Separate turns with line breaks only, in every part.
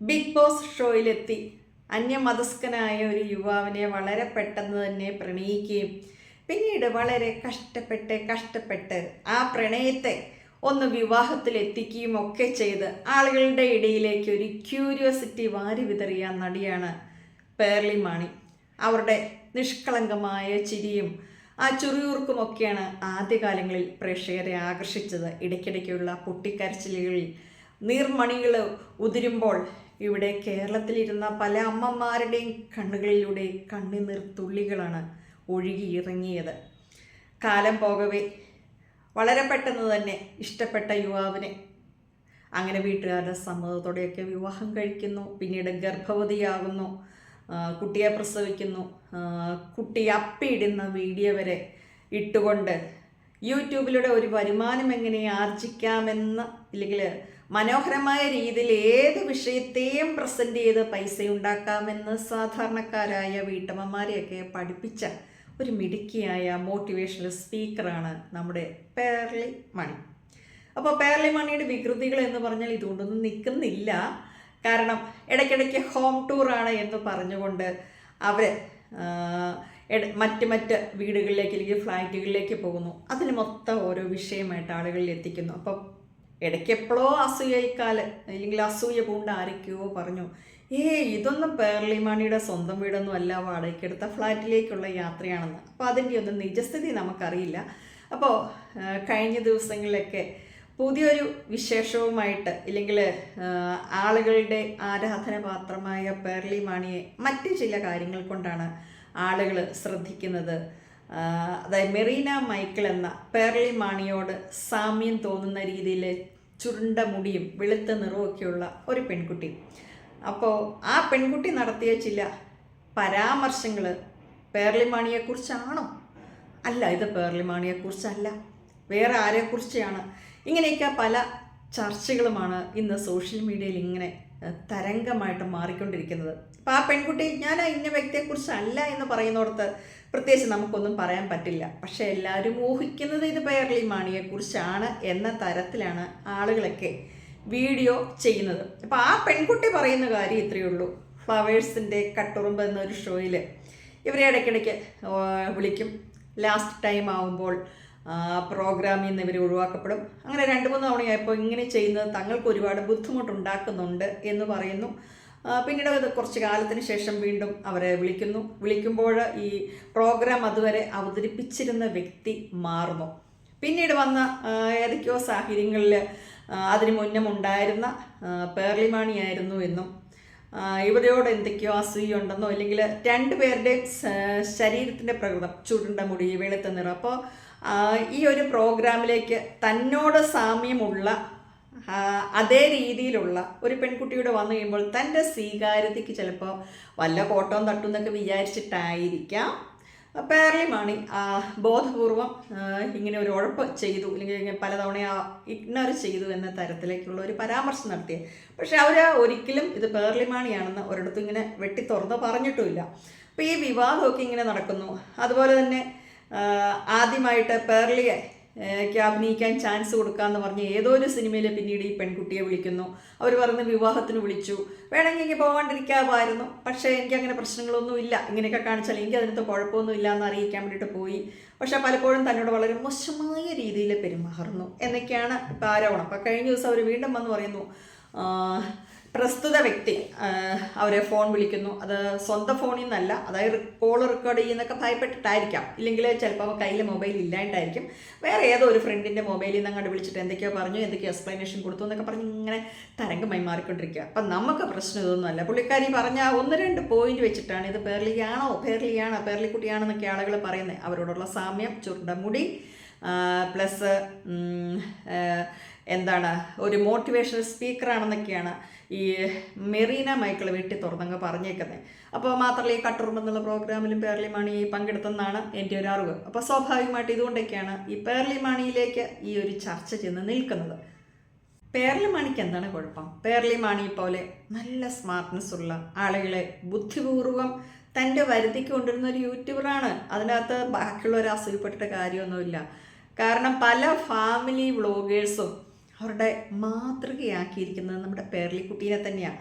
Big boss ഷോയിലെത്തി. അന്യമതസ്കനായ ഒരു യുവാവിനെ വളരെ പെട്ടെന്ന് തന്നെ പ്രണയിക്കുകയും പിന്നീട് വളരെ കഷ്ടപ്പെട്ട് കഷ്ടപ്പെട്ട് ആ പ്രണയത്തെ ഒന്ന് വിവാഹത്തിൽ എത്തിക്കുകയും ഒക്കെ ചെയ്ത് ആളുകളുടെ ഇടയിലേക്ക് ഒരു ക്യൂരിയോസിറ്റി വാരി വിതറിയ നടിയാണ് പേർലി മാണി. അവരുടെ നിഷ്കളങ്കമായ ചിരിയും ആ ചുറിയൂർക്കുമൊക്കെയാണ് ആദ്യകാലങ്ങളിൽ പ്രേക്ഷകരെ ആകർഷിച്ചത്. ഇടയ്ക്കിടയ്ക്കുള്ള പൊട്ടിക്കരച്ചിലുകളിൽ നീർമണികൾ ഉതിരുമ്പോൾ ഇവിടെ കേരളത്തിലിരുന്ന പല അമ്മമാരുടെയും കണ്ണുകളിലൂടെ കണ്ണുനീർ തുള്ളികളാണ് ഒഴുകിയിറങ്ങിയത്. കാലം പോകവേ വളരെ പെട്ടെന്ന് തന്നെ ഇഷ്ടപ്പെട്ട യുവാവിനെ. അങ്ങനെ വീട്ടുകാരുടെ സമ്മതത്തോടെയൊക്കെ വിവാഹം കഴിക്കുന്നു പിന്നീട് ഗർഭവതിയാകുന്നു കുട്ടിയെ പ്രസവിക്കുന്നു കുട്ടി അപ്പിയിടുന്ന വീഡിയോ വരെ ഇട്ടുകൊണ്ട് യൂട്യൂബിലൂടെ ഒരു വരുമാനം എങ്ങനെ ആർജിക്കാമെന്ന് ഇല്ലെങ്കിൽ മനോഹരമായ രീതിയിൽ ഏത് വിഷയത്തെയും പ്രസന്റ് ചെയ്ത് പൈസ ഉണ്ടാക്കാമെന്ന് സാധാരണക്കാരായ വീട്ടമ്മമാരെയൊക്കെ പഠിപ്പിച്ച ഒരു മിടുക്കിയായ മോട്ടിവേഷണൽ സ്പീക്കറാണ് നമ്മുടെ പേർലി മണി അപ്പോൾ പേർലി മണിയുടെ വികൃതികൾ എന്ന് പറഞ്ഞാൽ ഇതുകൊണ്ടൊന്നും നിൽക്കുന്നില്ല. കാരണം ഇടയ്ക്കിടയ്ക്ക് ഹോം ടൂറാണ് എന്ന് പറഞ്ഞുകൊണ്ട് അവർ മറ്റ് മറ്റ് വീടുകളിലേക്ക് അല്ലെങ്കിൽ ഫ്ലാറ്റുകളിലേക്ക് പോകുന്നു. അതിന് മൊത്തം ഓരോ വിഷയമായിട്ട് ആളുകളിൽ എത്തിക്കുന്നു. അപ്പം ഇടയ്ക്ക് എപ്പോഴോ അസൂയക്കാൽ അല്ലെങ്കിൽ അസൂയ പൂണ്ട് ആരൊക്കെയോ പറഞ്ഞു ഏ ഇതൊന്നും പേർലിമാണിയുടെ സ്വന്തം വീടൊന്നും അല്ല വാടകയ്ക്കെടുത്ത ഫ്ലാറ്റിലേക്കുള്ള യാത്രയാണെന്ന്. അപ്പോൾ അതിന്റെ ഒന്നും നിജസ്ഥിതി നമുക്കറിയില്ല. അപ്പോൾ കഴിഞ്ഞ ദിവസങ്ങളിലൊക്കെ പുതിയൊരു വിശേഷവുമായിട്ട് ഇല്ലെങ്കിൽ ആളുകളുടെ ആരാധനപാത്രമായ പേർലി മാണിയെ മറ്റ് ചില കാര്യങ്ങൾ കൊണ്ടാണ് ആളുകൾ ശ്രദ്ധിക്കുന്നത്. അതായത് മെറീന മൈക്കിൾ എന്ന പേർലി മാണിയോട് സാമ്യം തോന്നുന്ന രീതിയിൽ ചുരുണ്ട മുടിയും വെളുത്ത നിറവുമൊക്കെയുള്ള ഒരു പെൺകുട്ടി. അപ്പോൾ ആ പെൺകുട്ടി നടത്തിയ ചില പരാമർശങ്ങൾ പേർലിമാണിയെക്കുറിച്ചാണോ അല്ല ഇത് പേർലിമാണിയെക്കുറിച്ചല്ല വേറെ ആരെക്കുറിച്ചാണ്? ഇങ്ങനെയൊക്കെ പല ചർച്ചകളുമാണ് ഇന്ന് സോഷ്യൽ മീഡിയയിൽ ഇങ്ങനെ തരംഗമായിട്ട് മാറിക്കൊണ്ടിരിക്കുന്നത്. അപ്പം ആ പെൺകുട്ടി ഞാൻ ആ ഇന്ന വ്യക്തിയെക്കുറിച്ചല്ല എന്ന് പറയുന്നിടത്ത് പ്രത്യേകിച്ച് നമുക്കൊന്നും പറയാൻ പറ്റില്ല. പക്ഷേ എല്ലാവരും ഊഹിക്കുന്നത് ഇത് പേർലി മാണിയെക്കുറിച്ചാണ് എന്ന തരത്തിലാണ് ആളുകളൊക്കെ വീഡിയോ ചെയ്യുന്നത്. അപ്പോൾ ആ പെൺകുട്ടി പറയുന്ന കാര്യം ഇത്രയേ ഉള്ളൂ. ഫ്ലവേഴ്സിന്റെ കട്ടുറുമ്പ് എന്നൊരു ഷോയിൽ ഇവരെ ഇടയ്ക്കിടയ്ക്ക് വിളിക്കും. ലാസ്റ്റ് ടൈം ആവുമ്പോൾ പ്രോഗ്രാമിൽ നിന്ന് ഇവർ ഒഴിവാക്കപ്പെടും. അങ്ങനെ രണ്ട് മൂന്ന് തവണയായപ്പോൾ ഇങ്ങനെ ചെയ്യുന്നത് തങ്ങൾക്ക് ഒരുപാട് ബുദ്ധിമുട്ടുണ്ടാക്കുന്നുണ്ട് എന്ന് പറയുന്നു. പിന്നീട് അത് കുറച്ച് കാലത്തിന് ശേഷം വീണ്ടും അവരെ വിളിക്കുന്നു. വിളിക്കുമ്പോൾ ഈ പ്രോഗ്രാം അതുവരെ അവതരിപ്പിച്ചിരുന്ന വ്യക്തി മാറുന്നു. പിന്നീട് വന്ന ഏതൊക്കെയോ സാഹചര്യങ്ങളിൽ അതിന് മുന്നമുണ്ടായിരുന്ന പേർലിമാണിയായിരുന്നു എന്നും ഇവരോട് എന്തൊക്കെയോ അസൂയുണ്ടെന്നോ അല്ലെങ്കിൽ രണ്ടുപേരുടെയും പേരുടെ ശരീരത്തിന്റെ പ്രകൃതം ചുരുണ്ട മുടി വെളുത്ത നിറം. അപ്പോൾ ഈ ഒരു പ്രോഗ്രാമിലേക്ക് തന്നോട് സാമ്യമുള്ള അതേ രീതിയിലുള്ള ഒരു പെൺകുട്ടിയുടെ വന്നു കഴിയുമ്പോൾ തന്റെ സ്വീകാര്യതയ്ക്ക് ചിലപ്പോൾ വല്ല കോട്ടവും തട്ടും എന്നൊക്കെ വിചാരിച്ചിട്ടായിരിക്കാം. പേർലിമാണി ആ, ബോധപൂർവം ഇങ്ങനെ ഒരു ഉഴപ്പ് ചെയ്തു അല്ലെങ്കിൽ പലതവണ ഇഗ്നോർ ചെയ്തു എന്ന തരത്തിലേക്കുള്ള ഒരു പരാമർശം നടത്തി പക്ഷെ അവർ ഒരിക്കലും ഇത് പേർലിമാണിയാണെന്ന് ഒരിടത്തും ഇങ്ങനെ വെട്ടി തുറന്ന് പറഞ്ഞിട്ടുമില്ല. അപ്പോൾ ഈ വിവാദമൊക്കെ ഇങ്ങനെ നടക്കുന്നു. അതുപോലെ തന്നെ ആദ്യമായിട്ട് പേർലിയെ ക്ക് അഭിനയിക്കാൻ ചാൻസ് കൊടുക്കാന്ന് പറഞ്ഞ് ഏതോ ഒരു സിനിമയിൽ പിന്നീട് ഈ പെൺകുട്ടിയെ വിളിക്കുന്നു. അവർ പറഞ്ഞ് വിവാഹത്തിന് വിളിച്ചു. വേണമെങ്കിൽ എനിക്ക് പോകാണ്ടിരിക്കാമായിരുന്നു പക്ഷേ എനിക്ക് അങ്ങനെ പ്രശ്നങ്ങളൊന്നും ഇല്ല. ഇങ്ങനെയൊക്കെ കാണിച്ചാൽ എനിക്ക് അതിനകത്ത് കുഴപ്പമൊന്നും ഇല്ല എന്ന് അറിയിക്കാൻ വേണ്ടിയിട്ട് പോയി. പക്ഷേ പലപ്പോഴും തന്നോട് വളരെ മോശമായ രീതിയിൽ പെരുമാറുന്നു. എന്നൊക്കെയാണ് ഇപ്പോൾ ആരോപണം. അപ്പോൾ കഴിഞ്ഞ ദിവസം അവർ വീണ്ടും വന്ന് പറയുന്നു പ്രസ്തുത വ്യക്തി അവരെ ഫോൺ വിളിക്കുന്നു. അത് സ്വന്തം ഫോണിൽ നിന്നല്ല അതായത് കോൾ റെക്കോർഡ് ചെയ്യുന്നൊക്കെ ഭയപ്പെട്ടിട്ടായിരിക്കാം. ഇല്ലെങ്കിൽ ചിലപ്പോൾ കയ്യിൽ മൊബൈൽ ഇല്ലാണ്ടായിരിക്കും. വേറെ ഏതോ ഒരു ഫ്രണ്ടിന്റെ മൊബൈലിൽ നിന്ന് അങ്ങോട്ട് വിളിച്ചിട്ട് എന്തൊക്കെയോ പറഞ്ഞു എന്തൊക്കെയോ എക്സ്പ്ലനേഷൻ കൊടുത്തു എന്നൊക്കെ പറഞ്ഞ് ഇങ്ങനെ തരംഗമായി മാറിക്കൊണ്ടിരിക്കുക അപ്പം നമുക്ക് പ്രശ്നം ഇതൊന്നുമല്ല പുള്ളിക്കാരി പറഞ്ഞ ഒന്ന് രണ്ട് പോയിന്റ് വെച്ചിട്ടാണ് ഇത് പേർലിയാണോ പേർലിയാണോ പേർലിക്കുട്ടിയാണെന്നൊക്കെ ആളുകൾ പറയുന്നത്. അവരോടുള്ള സാമ്യം ചുരുണ്ട മുടി പ്ലസ് എന്താണ് ഒരു മോട്ടിവേഷണൽ സ്പീക്കറാണെന്നൊക്കെയാണ് ഈ മെറീന മൈക്കിൾ വെട്ടി തുറന്നങ്ങ് പറഞ്ഞേക്കുന്നത് അപ്പോൾ മാത്രമല്ല ഈ കട്ടുറുമ്പ് എന്നുള്ള പ്രോഗ്രാമിലും പേർലി മണി പങ്കെടുത്തെന്നാണ് എന്റെ ഒരു അറിവ്. അപ്പോൾ സ്വാഭാവികമായിട്ട് ഇതുകൊണ്ടൊക്കെയാണ് ഈ പേർലി മണിയിലേക്ക് ഈ ഒരു ചർച്ച ചെന്ന് നിൽക്കുന്നത്. പേർലി മാണിക്ക് എന്താണ് കുഴപ്പം? പേർലി മാണി പോലെ നല്ല സ്മാർട്ട്നെസ് ഉള്ള ആളുകളെ ബുദ്ധിപൂർവം തന്റെ വരുതിക്ക് കൊണ്ടുവരുന്ന ഒരു യൂട്യൂബറാണ്. അതിനകത്ത് ബാക്കിയുള്ളവർ അസുഖപ്പെട്ട കാര്യമൊന്നുമില്ല. കാരണം പല ഫാമിലി വ്ളോഗേഴ്സും അവരുടെ മാതൃകയാക്കിയിരിക്കുന്നത് നമ്മുടെ പേർലിക്കുട്ടീനെ തന്നെയാണ്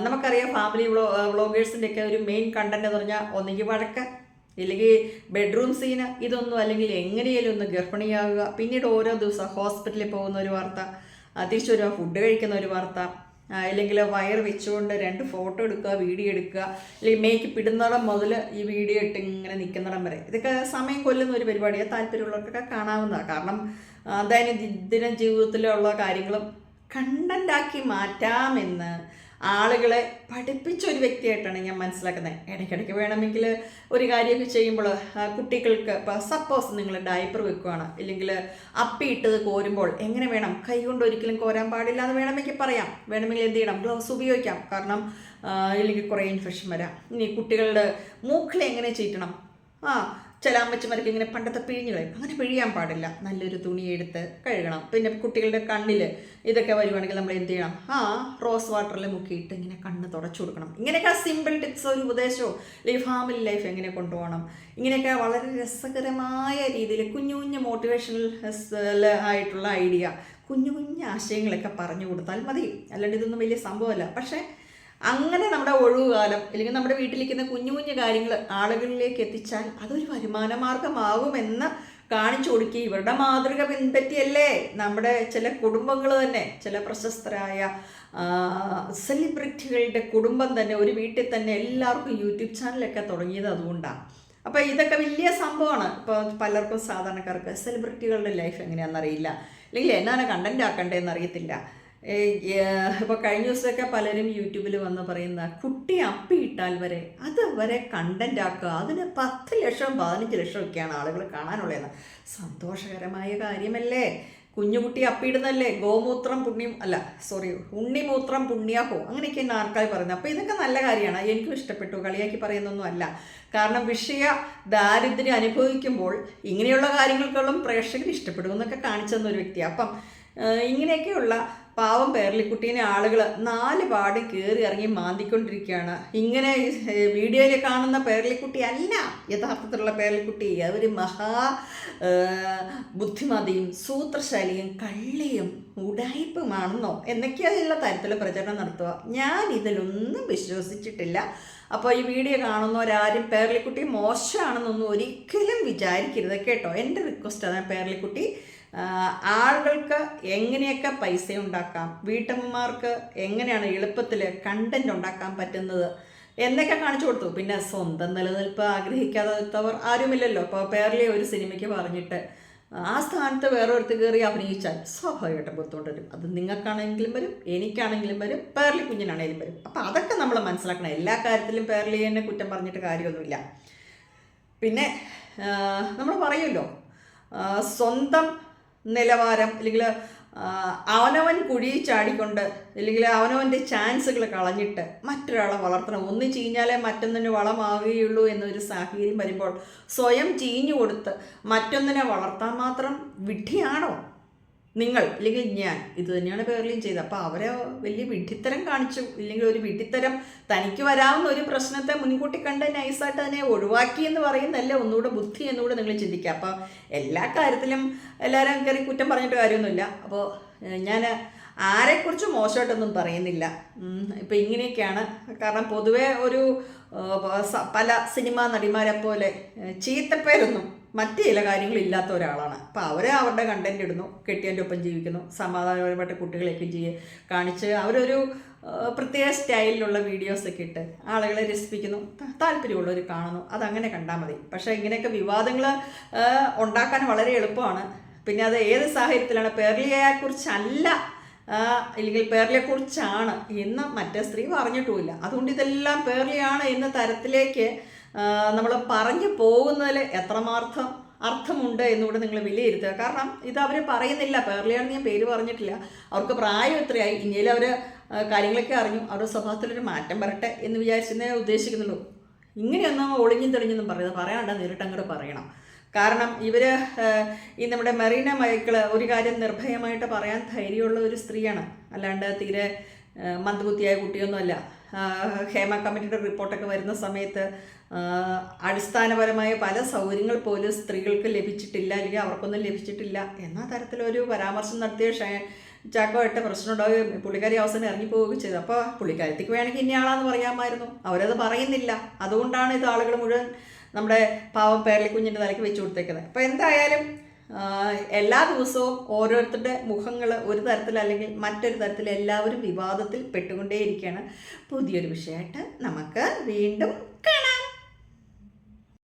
നമുക്കറിയാം ഫാമിലി വ്ളോ വ്ളോഗേഴ്സിന്റെ ഒക്കെ ഒരു മെയിൻ കണ്ടന്റ് എന്ന് പറഞ്ഞാൽ ഒന്നെങ്കിൽ വഴക്ക് ഇല്ലെങ്കിൽ ബെഡ്റൂം സീന് ഇതൊന്നും അല്ലെങ്കിൽ എങ്ങനെയാലും ഒന്ന് ഗർഭിണിയാവുക പിന്നീട് ഓരോ ദിവസം ഹോസ്പിറ്റലിൽ പോകുന്ന ഒരു വാർത്ത തിരിച്ചു ഫുഡ് കഴിക്കുന്ന ഒരു വാർത്ത അല്ലെങ്കിൽ വയർ വെച്ചുകൊണ്ട് രണ്ട് ഫോട്ടോ എടുക്കുക വീഡിയോ എടുക്കുക അല്ലെങ്കിൽ മേക്കപ്പ് ഇടുന്നിടം മുതൽ ഈ വീഡിയോ ഇട്ട് ഇങ്ങനെ നിൽക്കുന്നിടം വരെ. ഇതൊക്കെ സമയം കൊല്ലുന്ന ഒരു പരിപാടിയാണ് താല്പര്യമുള്ളവർക്കൊക്കെ കാണാവുന്നതാണ് കാരണം ദൈനംദിന ജീവിതത്തിലുള്ള കാര്യങ്ങളും കണ്ടന്റാക്കി മാറ്റാമെന്ന് ആളുകളെ പഠിപ്പിച്ച ഒരു വ്യക്തിയായിട്ടാണ് ഞാൻ മനസ്സിലാക്കുന്നത്. ഇടയ്ക്കിടയ്ക്ക് വേണമെങ്കിൽ ഒരു കാര്യമൊക്കെ ചെയ്യുമ്പോൾ കുട്ടികൾക്ക് ഇപ്പോൾ സപ്പോസ് നിങ്ങൾ ഡയപ്പർ വെക്കുകയാണ് ഇല്ലെങ്കിൽ അപ്പിയിട്ടത് കോരുമ്പോൾ എങ്ങനെ വേണം? കൈ കൊണ്ട് ഒരിക്കലും കോരാൻ പാടില്ല എന്ന് വേണമെങ്കിൽ പറയാം. വേണമെങ്കിൽ എന്ത് ചെയ്യണം? ഗ്ലൗസ് ഉപയോഗിക്കാം. കാരണം ഇല്ലെങ്കിൽ കുറേ ഇൻഫെക്ഷൻ വരാം. ഇനി കുട്ടികളുടെ മൂക്കിൽ എങ്ങനെ ചീറ്റണം? ആ ചില അമ്മച്ചിമാർക്ക് ഇങ്ങനെ പണ്ടത്തെ പിഴിഞ്ഞ് കളയും. അങ്ങനെ പിഴിയാൻ പാടില്ല. നല്ലൊരു തുണി എടുത്ത് കഴുകണം. പിന്നെ കുട്ടികളുടെ കണ്ണിൽ ഇതൊക്കെ വരുവാണെങ്കിൽ നമ്മൾ എന്ത് ചെയ്യണം? ആ റോസ് വാട്ടറിൽ മുക്കിയിട്ട് ഇങ്ങനെ കണ്ണ് തുടച്ചു കൊടുക്കണം. ഇങ്ങനെയൊക്കെ സിമ്പിൾ ടിപ്സ് ഒരു ഉപദേശമോ അല്ലെങ്കിൽ ഫാമിലി ലൈഫ് എങ്ങനെ കൊണ്ടുപോകണം? ഇങ്ങനെയൊക്കെ വളരെ രസകരമായ രീതിയിൽ കുഞ്ഞു കുഞ്ഞു മോട്ടിവേഷണൽ ആയിട്ടുള്ള ഐഡിയ കുഞ്ഞു കുഞ്ഞു ആശയങ്ങളൊക്കെ പറഞ്ഞു കൊടുത്താൽ മതി. അല്ലാണ്ട് ഇതൊന്നും വലിയ സംഭവമല്ല. പക്ഷേ അങ്ങനെ നമ്മുടെ ഒഴിവുകാലം അല്ലെങ്കിൽ നമ്മുടെ വീട്ടിലിരിക്കുന്ന കുഞ്ഞു കുഞ്ഞു കാര്യങ്ങൾ ആളുകളിലേക്ക് എത്തിച്ചാൽ അതൊരു വരുമാന മാർഗമാകുമെന്ന് കാണിച്ചു കൊടുക്കുക. ഇവരുടെ മാതൃക പിൻപറ്റിയല്ലേ? നമ്മുടെ ചില കുടുംബങ്ങൾ തന്നെ ചില പ്രശസ്തരായ സെലിബ്രിറ്റികളുടെ കുടുംബം തന്നെ ഒരു വീട്ടിൽ തന്നെ എല്ലാവർക്കും യൂട്യൂബ് ചാനലൊക്കെ തുടങ്ങിയത് അതുകൊണ്ടാണ്. അപ്പോൾ ഇതൊക്കെ വലിയ സംഭവമാണ്. ഇപ്പോൾ പലർക്കും സാധാരണക്കാർക്ക് സെലിബ്രിറ്റികളുടെ ലൈഫ് എങ്ങനെയാണെന്നറിയില്ല. അല്ലെങ്കിൽ എന്നാണ് കണ്ടന്റ് ആക്കണ്ടേന്ന് അറിയത്തില്ല. ഇപ്പോൾ കഴിഞ്ഞ ദിവസമൊക്കെ പലരും യൂട്യൂബിൽ വന്ന് പറയുന്ന കുട്ടി അപ്പിയിട്ടാൽ വരെ അത് വരെ കണ്ടന്റ് ആക്കുക. അതിന് പത്ത് ലക്ഷം പതിനഞ്ച് ലക്ഷം ഒക്കെയാണ് ആളുകൾ കാണാനുള്ളതെന്ന്. സന്തോഷകരമായ കാര്യമല്ലേ? കുഞ്ഞുകുട്ടി അപ്പിയിടുന്നല്ലേ ഗോമൂത്രം പുണ്യം അല്ല സോറി ഉണ്ണിമൂത്രം പുണ്യാഹോ അങ്ങനെയൊക്കെയാണ് ആൾക്കാർ പറയുന്നത്. അപ്പോൾ ഇതൊക്കെ നല്ല കാര്യമാണ്. എനിക്കും ഇഷ്ടപ്പെട്ടു. കളിയാക്കി പറയുന്നൊന്നും അല്ല. കാരണം വിഷയ ദാരിദ്ര്യം അനുഭവിക്കുമ്പോൾ ഇങ്ങനെയുള്ള കാര്യങ്ങൾക്കുള്ള പ്രേക്ഷകർ ഇഷ്ടപ്പെടുമെന്നൊക്കെ കാണിച്ചു തന്ന ഒരു വ്യക്തിയാണ് അപ്പം ഇങ്ങനെയൊക്കെയുള്ള പാവം പേരലിക്കുട്ടീനെ ആളുകൾ നാല് പാട് കയറി ഇറങ്ങി മാന്തിക്കൊണ്ടിരിക്കുകയാണ്. ഇങ്ങനെ വീഡിയോയിൽ കാണുന്ന പേരലിക്കുട്ടി അല്ല യഥാർത്ഥത്തിലുള്ള പേരലിക്കുട്ടി. അവർ മഹാ ബുദ്ധിമതിയും സൂത്രശാലിയും കള്ളിയും ഉടായ്പുമാണെന്നോ എന്നൊക്കെയുള്ള തരത്തിൽ പ്രചരണം നടത്തുക. ഞാൻ ഇതിലൊന്നും വിശ്വസിച്ചിട്ടില്ല. അപ്പോൾ ഈ വീഡിയോ കാണുന്നവരാരും പേരലിക്കുട്ടി മോശമാണെന്നൊന്നും ഒരിക്കലും വിചാരിക്കരുത് കേട്ടോ. എന്റെ റിക്വസ്റ്റ് അതാണ് പേരലിക്കുട്ടി ആഹ് ആളുകൾക്ക് എങ്ങനെയൊക്കെ പൈസ ഉണ്ടാക്കാം വീട്ടമ്മമാർക്ക് എങ്ങനെയാണ് എളുപ്പത്തിൽ കണ്ടന്റ് ഉണ്ടാക്കാൻ പറ്റുന്നത്? എന്നൊക്കെ കാണിച്ചു കൊടുത്തു. പിന്നെ സ്വന്തം നിലനിൽപ്പ് ആഗ്രഹിക്കാത്തവർ ആരുമില്ലല്ലോ. ഇപ്പോൾ പേർലി ഒരു സിനിമയ്ക്ക് പറഞ്ഞിട്ട് ആ സ്ഥാനത്ത് വേറൊരുത്ത് കയറി അഭിനയിച്ചാൽ സ്വാഭാവികമായിട്ടും ബുദ്ധിമുട്ട് വരും. അത് നിങ്ങൾക്കാണെങ്കിലും വരും എനിക്കാണെങ്കിലും വരും പേർലി കുഞ്ഞിനാണെങ്കിലും വരും. അപ്പം അതൊക്കെ നമ്മൾ മനസ്സിലാക്കണം. എല്ലാ കാര്യത്തിലും പേർലി തന്നെ കുറ്റം പറഞ്ഞിട്ട് കാര്യമൊന്നുമില്ല. പിന്നെ നമ്മൾ പറയുമല്ലോ സ്വന്തം നിലവാരം അല്ലെങ്കിൽ അവനവൻ കുഴി ചാടിക്കൊണ്ട് അല്ലെങ്കിൽ അവനവന്റെ ചാൻസുകൾ കളഞ്ഞിട്ട് മറ്റൊരാളെ വളർത്തണം. ഒന്ന് ചീഞ്ഞാലേ മറ്റൊന്നിന് വളമാകുകയുള്ളൂ എന്നൊരു സാഹചര്യം വരുമ്പോൾ സ്വയം ചീഞ്ഞു കൊടുത്ത് മറ്റൊന്നിനെ വളർത്താൻ മാത്രം വിഡ്ഢിയാണോ? നിങ്ങൾ അല്ലെങ്കിൽ ഞാൻ ഇത് തന്നെയാണ് പേർലിയും ചെയ്തത്. അപ്പോൾ അവരെ വലിയ വിഡ്ഢിത്തരം കാണിച്ചു. ഇല്ലെങ്കിൽ ഒരു വിഡ്ഢിത്തരം തനിക്ക് വരാവുന്ന ഒരു പ്രശ്നത്തെ മുൻകൂട്ടി കണ്ട് നൈസായിട്ട് അതിനെ ഒഴിവാക്കി എന്ന് പറയുന്നതല്ല ഒന്നുകൂടെ ബുദ്ധി എന്നുകൂടെ നിങ്ങൾ ചിന്തിക്കുക. അപ്പോൾ എല്ലാ കാര്യത്തിലും എല്ലാവരും കയറി കുറ്റം പറഞ്ഞിട്ട് കാര്യമൊന്നുമില്ല. അപ്പോൾ ഞാൻ ആരെക്കുറിച്ചും മോശമായിട്ടൊന്നും പറയുന്നില്ല. ഇപ്പം ഇങ്ങനെയൊക്കെയാണ്. കാരണം പൊതുവേ ഒരു പല സിനിമാ നടിമാരെ പോലെ ചീത്തപ്പേരൊന്നും മറ്റ് ചില കാര്യങ്ങളില്ലാത്ത ഒരാളാണ്. അപ്പോൾ അവർ അവരുടെ കണ്ടന്റ് ഇടുന്നു കെട്ടിയന്റെ ഒപ്പം ജീവിക്കുന്നു സമാധാനപരമായിട്ട് കുട്ടികളെയൊക്കെ ചെയ്യ കാണിച്ച് അവരൊരു പ്രത്യേക സ്റ്റൈലിലുള്ള വീഡിയോസൊക്കെ ഇട്ട് ആളുകളെ രസിപ്പിക്കുന്നു താല്പര്യമുള്ളവർ കാണുന്നു അതങ്ങനെ കണ്ടാൽ മതി. പക്ഷേ ഇങ്ങനെയൊക്കെ വിവാദങ്ങൾ ഉണ്ടാക്കാൻ വളരെ എളുപ്പമാണ്. പിന്നെ അത് ഏത് സാഹചര്യത്തിലാണ്? പേർലിയെക്കുറിച്ചല്ല അല്ലെങ്കിൽ പേർലിയെക്കുറിച്ചാണ് എന്ന് മറ്റേ സ്ത്രീ പറഞ്ഞിട്ടുമില്ല. അതുകൊണ്ട് ഇതെല്ലാം പേർലിയാണ് എന്ന തരത്തിലേക്ക് നമ്മൾ പറഞ്ഞു പോകുന്നതിൽ എത്രമാർത്ഥം അർത്ഥമുണ്ട് എന്നുകൂടെ നിങ്ങൾ വിലയിരുത്തുക. കാരണം ഇത് അവർ പറയുന്നില്ല. പേർലിയാണ് ഞാൻ പേര് പറഞ്ഞിട്ടില്ല. അവർക്ക് പ്രായം എത്രയായി? ഇനിയും അവർ കാര്യങ്ങളൊക്കെ അറിഞ്ഞു അവരുടെ സ്വഭാവത്തിലൊരു മാറ്റം വരട്ടെ എന്ന് വിചാരിച്ചെന്നേ ഉദ്ദേശിക്കുന്നുള്ളൂ. ഇങ്ങനെയൊന്നും ഒളിഞ്ഞും തെളിഞ്ഞൊന്നും പറയുന്നത് പറയാണ്ട നേരിട്ട് അങ്ങോട്ട് പറയണം. കാരണം ഇവർ ഈ നമ്മുടെ മെറീന മൈക്കിൾ ഒരു കാര്യം നിർഭയമായിട്ട് പറയാൻ ധൈര്യമുള്ള ഒരു സ്ത്രീയാണ്. അല്ലാണ്ട് തീരെ മന്ദബുദ്ധിയായ കുട്ടിയൊന്നുമല്ല. ഹേമ കമ്മിറ്റിയുടെ റിപ്പോർട്ടൊക്കെ വരുന്ന സമയത്ത് അടിസ്ഥാനപരമായ പല സൗകര്യങ്ങൾ പോലും സ്ത്രീകൾക്ക് ലഭിച്ചിട്ടില്ല അല്ലെങ്കിൽ അവർക്കൊന്നും ലഭിച്ചിട്ടില്ല എന്ന തരത്തിലൊരു പരാമർശം നടത്തിയ ഷേ പ്രശ്നം ഉണ്ടാവുകയും പുള്ളിക്കാരി അവസാനം ഇറങ്ങി പോവുകയും ചെയ്തു. അപ്പോൾ പുള്ളിക്കാരത്തേക്ക് വേണമെങ്കിൽ ഇന്നയാളാന്ന് പറയാമായിരുന്നു. അവരത് പറയുന്നില്ല. അതുകൊണ്ടാണ് ഇത് ആളുകൾ മുഴുവൻ നമ്മുടെ പാവം പേരളി കുഞ്ഞിന്റെ തലയ്ക്ക് വെച്ച് കൊടുത്തേക്കുന്നത്. അപ്പോൾ എന്തായാലും എല്ലാ ദിവസവും ഓരോരുത്തരുടെ മുഖങ്ങൾ ഒരു തരത്തിൽ അല്ലെങ്കിൽ മറ്റൊരു തരത്തിൽ എല്ലാവരും വിവാദത്തിൽ പെട്ടുകൊണ്ടേയിരിക്കുകയാണ്. പുതിയൊരു വിഷയമായിട്ട് നമുക്ക് വീണ്ടും കാണാം.